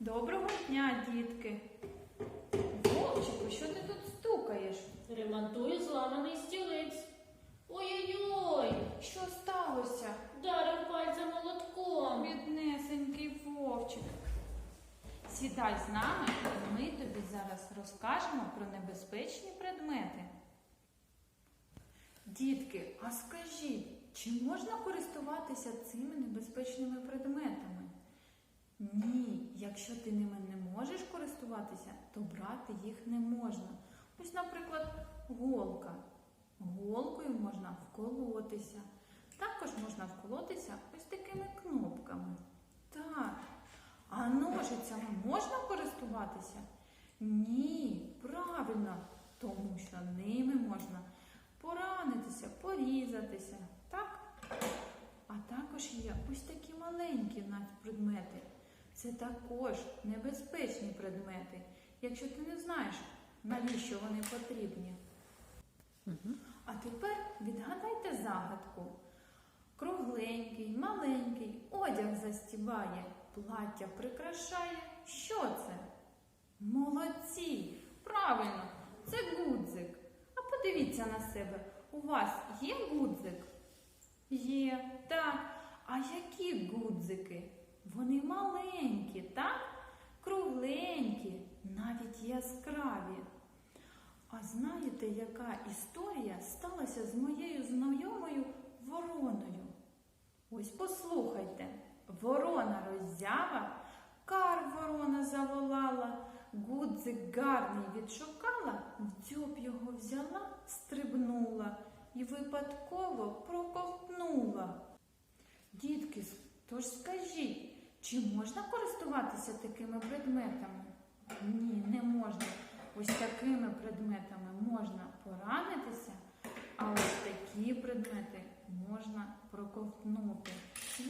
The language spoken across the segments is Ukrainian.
Доброго дня, дітки. Вовчику, що ти тут стукаєш? Ремонтую зламаний стілець. Ой-ой-ой! Що сталося? Вдарив пальцем молотком. Біднесенький вовчик. Сідай з нами, і ми тобі зараз розкажемо про небезпечні предмети. Дітки, а скажіть, чи можна користуватися цими небезпечними предметами? Ні, якщо ти ними не можеш користуватися, то брати їх не можна. Ось, наприклад, голка. Голкою можна вколотися. Також можна вколотися ось такими кнопками. Так. А ножицями можна користуватися? Ні, правильно, тому що ними можна поранитися, порізатися. Так? А також є ось такі маленькі предмети. Це також небезпечні предмети, якщо ти не знаєш, навіщо вони потрібні. А тепер відгадайте загадку. Кругленький, маленький, одяг застібає, плаття прикрашає. Що це? Молодці! Правильно, це гудзик. А подивіться на себе, у вас є гудзик? Є, так. А які гудзики? Вони так? Кругленькі, навіть яскраві. А знаєте, яка історія сталася з моєю знайомою вороною? Ось послухайте. Ворона роззява, кар ворона заволала, гудзик гарний відшукала, в дзьоб його взяла, стрибнула і випадково проковтнула. Дітки, тож скажіть, чи можна користуватися такими предметами? Ні, не можна. Ось такими предметами можна поранитися, а ось такі предмети можна проковтнути.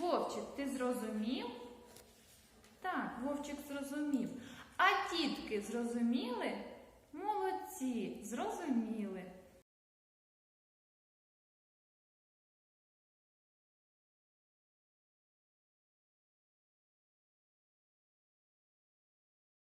Вовчик, ти зрозумів? Так, Вовчик зрозумів. А тітки зрозуміли? Молодці, зрозуміли.